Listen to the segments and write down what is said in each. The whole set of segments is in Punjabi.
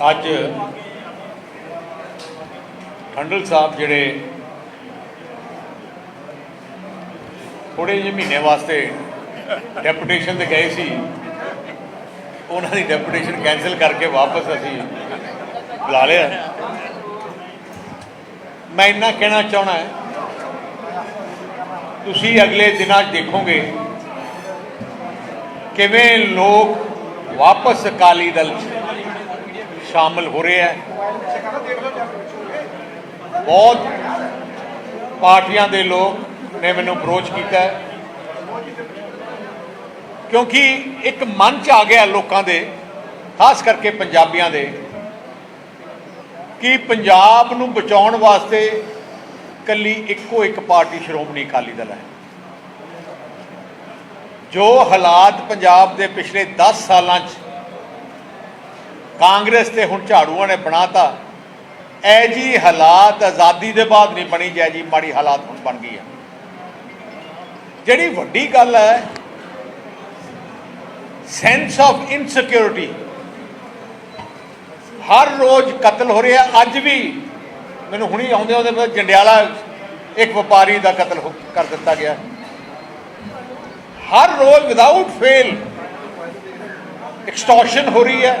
ਅੱਜ ਠੰਡਲ ਸਾਹਿਬ ਜਿਹੜੇ ਥੋੜੇ ਜਿਹੇ ਮਹੀਨੇ ਵਾਸਤੇ ਡੈਪੂਟੇਸ਼ਨ ਤੇ ਗਏ ਸੀ, ਉਹਨਾਂ ਦੀ ਡੈਪੂਟੇਸ਼ਨ ਕੈਨਸਲ ਕਰਕੇ ਵਾਪਸ ਅਸੀਂ ਬੁਲਾ ਲਿਆ। ਮੈਂ ਇੰਨਾ ਕਹਿਣਾ ਚਾਹਣਾ ਹੈ, ਤੁਸੀਂ ਅਗਲੇ ਦਿਨਾਂ 'ਚ ਦੇਖੋਗੇ ਕਿਵੇਂ ਲੋਕ ਵਾਪਸ ਅਕਾਲੀ ਦਲ 'ਚ ਸ਼ਾਮਲ ਹੋ ਰਹੇ ਹੈ। ਬਹੁਤ ਪਾਰਟੀਆਂ ਦੇ ਲੋਕ ਨੇ ਮੈਨੂੰ ਅਪਰੋਚ ਕੀਤਾ ਹੈ। ਕਿਉਂਕਿ ਇੱਕ ਮਨ ਚ ਆ ਗਿਆ ਲੋਕਾਂ ਦੇ, ਖਾਸ ਕਰਕੇ ਪੰਜਾਬੀਆਂ ਦੇ, ਕਿ ਪੰਜਾਬ ਨੂੰ ਬਚਾਉਣ ਵਾਸਤੇ ਕੱਲੀ ਇੱਕੋ ਇੱਕ ਪਾਰਟੀ ਸ਼੍ਰੋਮਣੀ ਅਕਾਲੀ ਦਲ ਹੈ। ਜੋ ਹਾਲਾਤ ਪੰਜਾਬ ਦੇ ਪਿਛਲੇ 10 ਸਾਲਾਂ 'ਚ ਕਾਂਗਰਸ ਤੇ ਹੁਣ ਝਾੜੂਆਂ ਨੇ ਬਣਾਤਾ। ਐ ਜੀ ਹਾਲਾਤ ਆਜ਼ਾਦੀ ਦੇ ਬਾਅਦ ਨਹੀਂ ਬਣੀ ਜੈ ਜੀ ਮਾੜੀ ਹਾਲਾਤ ਹੁਣ ਬਣ ਗਈ ਹੈ ਜਿਹੜੀ ਵੱਡੀ ਗੱਲ ਹੈ ਸੈਂਸ ਆਫ ਇਨਸਿਕਿਉਰਿਟੀ ਹਰ ਰੋਜ਼ ਕਤਲ ਹੋ ਰਿਹਾ, ਅੱਜ ਵੀ ਮੈਨੂੰ ਹੁਣੀ ਆਉਂਦੇ ਆਉਂਦੇ ਪਤਾ ਜੰਡਿਆਲਾ ਇੱਕ ਵਪਾਰੀ ਦਾ ਕਤਲ ਹੋ- ਕਰ ਦਿੱਤਾ ਗਿਆ। ਹਰ ਰੋਜ਼ ਵਿਦਆਊਟ ਫੇਲ ਐਕਸਟੋਰਸ਼ਨ ਹੋ ਰਹੀ ਹੈ।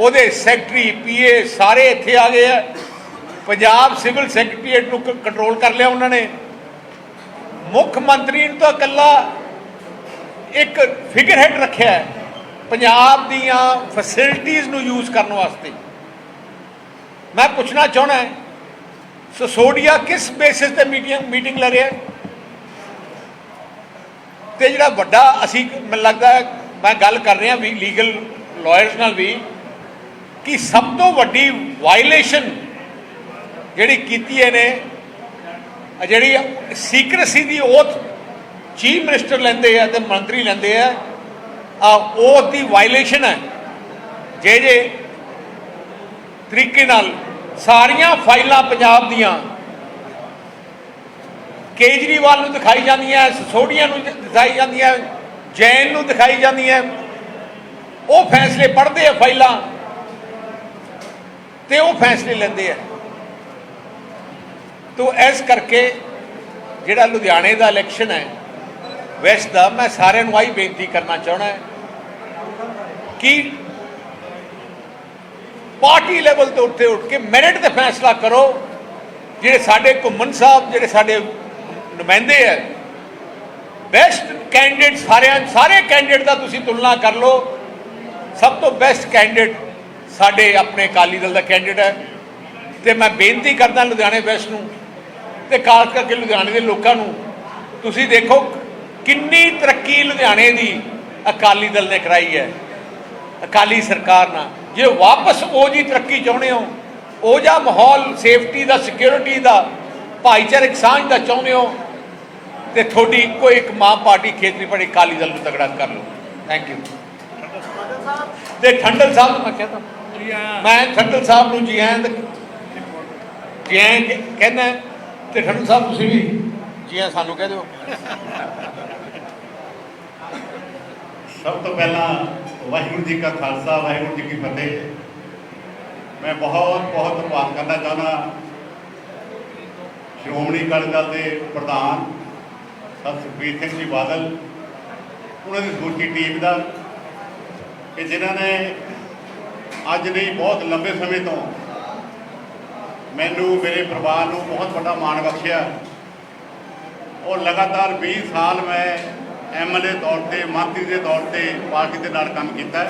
ਉਹਦੇ ਸੈਕਟਰੀ, ਪੀਏ, ਸਾਰੇ ਇੱਥੇ ਆ ਗਏ ਆ। ਪੰਜਾਬ ਸਿਵਲ ਸੈਕਟਰੀਏਟ ਨੂੰ ਕੰਟਰੋਲ ਕਰ ਲਿਆ ਉਹਨਾਂ ਨੇ। ਮੁੱਖ ਮੰਤਰੀ ਨੂੰ ਤਾਂ ਇਕੱਲਾ ਇੱਕ ਫਿਗਰ ਹੈਡ ਰੱਖਿਆ ਹੈ, ਪੰਜਾਬ ਦੀਆਂ ਫੈਸਿਲਿਟੀਆਂ ਨੂੰ ਯੂਜ਼ ਕਰਨ ਵਾਸਤੇ। ਮੈਂ ਪੁੱਛਣਾ ਚਾਹਣਾ ਹੈ, ਸਸੋਡੀਆ ਕਿਸ ਬੇਸਿਸ ਤੇ ਮੀਟਿੰਗ ਮੀਟਿੰਗ ਲੈ ਰਿਹਾ ਹੈ? ਤੇ ਜਿਹੜਾ ਵੱਡਾ, ਅਸੀਂ ਮੈਨੂੰ ਲੱਗਦਾ ਮੈਂ ਗੱਲ ਕਰ ਰਿਹਾ ਵੀ ਲੀਗਲ ਲਾਇਰਸ ਨਾਲ ਵੀ ਕਿ ਸਭ ਤੋਂ ਵੱਡੀ ਵਾਇਲੇਸ਼ਨ ਜਿਹੜੀ ਕੀਤੀ ਇਹਨੇ ਜਿਹੜੀ ਸੀਕ੍ਰੇਸੀ ਦੀ ਓਥ ਚੀਫ ਮਿਨਿਸਟਰ ਲੈਂਦੇ ਆ ਤੇ ਮੰਤਰੀ ਲੈਂਦੇ ਆ ਆ ਓਥ ਦੀ ਵਾਇਲੇਸ਼ਨ ਹੈ। ਜੇ ਜੇ ਤਰੀਕੇ ਨਾਲ ਸਾਰੀਆਂ ਫਾਈਲਾਂ ਪੰਜਾਬ ਦੀਆਂ ਕੇਜਰੀਵਾਲ ਨੂੰ ਦਿਖਾਈ ਜਾਂਦੀਆਂ ਸੋਡੀਆ ਨੂੰ ਦਿਖਾਈ ਜਾਂਦੀਆਂ, ਜੈਨ ਨੂੰ ਦਿਖਾਈ ਜਾਂਦੀਆਂ, ਉਹ ਫੈਸਲੇ ਪੜ੍ਹਦੇ ਆ ਫਾਈਲਾਂ। ਤੇ ਉਹ ਫੈਸਲੇ ਲੈਂਦੇ ਆ। ਤੋ ਇਸ ਕਰਕੇ ਜਿਹੜਾ ਲੁਧਿਆਣੇ ਦਾ ਇਲੈਕਸ਼ਨ ਹੈ ਵੈਸਟ ਦਾ, ਮੈਂ ਸਾਰਿਆਂ ਨੂੰ ਆਹੀ ਬੇਨਤੀ ਕਰਨਾ ਚਾਹਣਾ ਕਿ ਪਾਰਟੀ ਲੈਵਲ ਤੋਂ ਉੱਤੇ ਉੱਠ ਕੇ ਮੈਰਿਟ ਤੇ ਫੈਸਲਾ ਕਰੋ। ਜਿਹੜੇ ਸਾਡੇ ਘੁੰਮਣ ਸਾਹਿਬ, ਜਿਹੜੇ ਸਾਡੇ ਨੁਮਾਇੰਦੇ ਹੈ ਬੈਸਟ ਕੈਂਡੀਡੇਟ ਸਾਰਿਆਂ ਸਾਰੇ ਕੈਂਡੀਡੇਟ ਦਾ ਤੁਸੀਂ ਤੁਲਨਾ ਕਰ ਲਓ। ਸਭ ਤੋਂ ਬੈਸਟ ਕੈਂਡੀਡੇਟ ਸਾਡੇ ਆਪਣੇ ਅਕਾਲੀ ਦਲ ਦਾ ਕੈਂਡੀਡੇਟ ਹੈ ਤੇ ਮੈਂ ਬੇਨਤੀ ਕਰਦਾ ਲੁਧਿਆਣੇ ਵੈਸਟ ਨੂੰ ਤੇ ਖਾਸ ਕਰਕੇ ਲੁਧਿਆਣੇ ਦੇ ਲੋਕਾਂ ਨੂੰ, ਤੁਸੀਂ ਦੇਖੋ ਕਿੰਨੀ ਤਰੱਕੀ ਲੁਧਿਆਣੇ ਦੀ ਅਕਾਲੀ ਦਲ ਨੇ ਕਰਾਈ ਹੈ। ਅਕਾਲੀ ਸਰਕਾਰ ਨਾਲ। ਜੇ ਵਾਪਸ ਉਹ ਜੀ ਤਰੱਕੀ ਚਾਹੁੰਦੇ ਹੋ, ਉਹ ਜਿਹਾ ਮਾਹੌਲ ਸੇਫਟੀ ਦਾ ਸਿਕਿਉਰਿਟੀ ਦਾ, ਭਾਈਚਾਰਕ ਸਾਂਝ ਦਾ ਚਾਹੁੰਦੇ ਹੋ, ਤੇ ਤੁਹਾਡੀ ਇੱਕੋ ਇੱਕ ਮਾਂ ਪਾਰਟੀ ਖੇਤਰੀ ਪਾਰਟੀ ਅਕਾਲੀ ਦਲ ਨੂੰ ਤਗੜਾ ਕਰ ਲਓ। ਥੈਂਕ ਯੂ ਤੇ ਠੰਡਲ ਸਾਹਿਬ ਨੂੰ ਮੈਂ ਕਹਿੰਦਾ ਮੈਂ ਠੰਡਲ ਸਾਹਿਬ ਨੂੰ ਜੀ ਆਇਆਂ ਤੇ ਜੀ ਆਇਆਂ ਕਹਿ- ਕਹਿੰਦਾ ਤੇ ਠੰਡਲ ਸਾਹਿਬ ਤੁਸੀਂ ਵੀ ਜੀ ਸਾਨੂੰ ਕਹਿ ਦਿਓ। ਸਭ ਤੋਂ ਪਹਿਲਾਂ ਵਾਹਿਗੁਰੂ ਜੀ ਕਾ ਖਾਲਸਾ ਵਾਹਿਗੁਰੂ ਜੀ ਕੀ ਫਤਿਹ। ਮੈਂ ਬਹੁਤ ਬਹੁਤ ਧੰਨਵਾਦ ਕਰਨਾ ਚਾਹੁੰਦਾ ਸ਼੍ਰੋਮਣੀ ਅਕਾਲੀ ਦਲ ਦੇ ਪ੍ਰਧਾਨ ਸਰ ਸੁਖਬੀਰ ਸਿੰਘ ਜੀ ਬਾਦਲ ਉਹਨਾਂ ਦੀ ਸਮੁੱਚੀ ਟੀਮ ਦਾ ਕਿ ਜਿਨ੍ਹਾਂ ਨੇ ਅੱਜ ਨਹੀਂ, ਬਹੁਤ ਲੰਬੇ ਸਮੇਂ ਤੋਂ ਮੈਨੂੰ ਮੇਰੇ ਪਰਿਵਾਰ ਨੂੰ ਬਹੁਤ ਵੱਡਾ ਮਾਣ ਬਖਸ਼ਿਆ। ਔਰ ਲਗਾਤਾਰ 20 ਸਾਲ ਮੈਂ ਐਮਐਲਏ ਤੌਰ ਤੇ ਮੰਤਰੀ ਦੇ ਤੌਰ ਤੇ ਪਾਰਟੀ ਦੇ ਨਾਲ ਕੰਮ ਕੀਤਾ।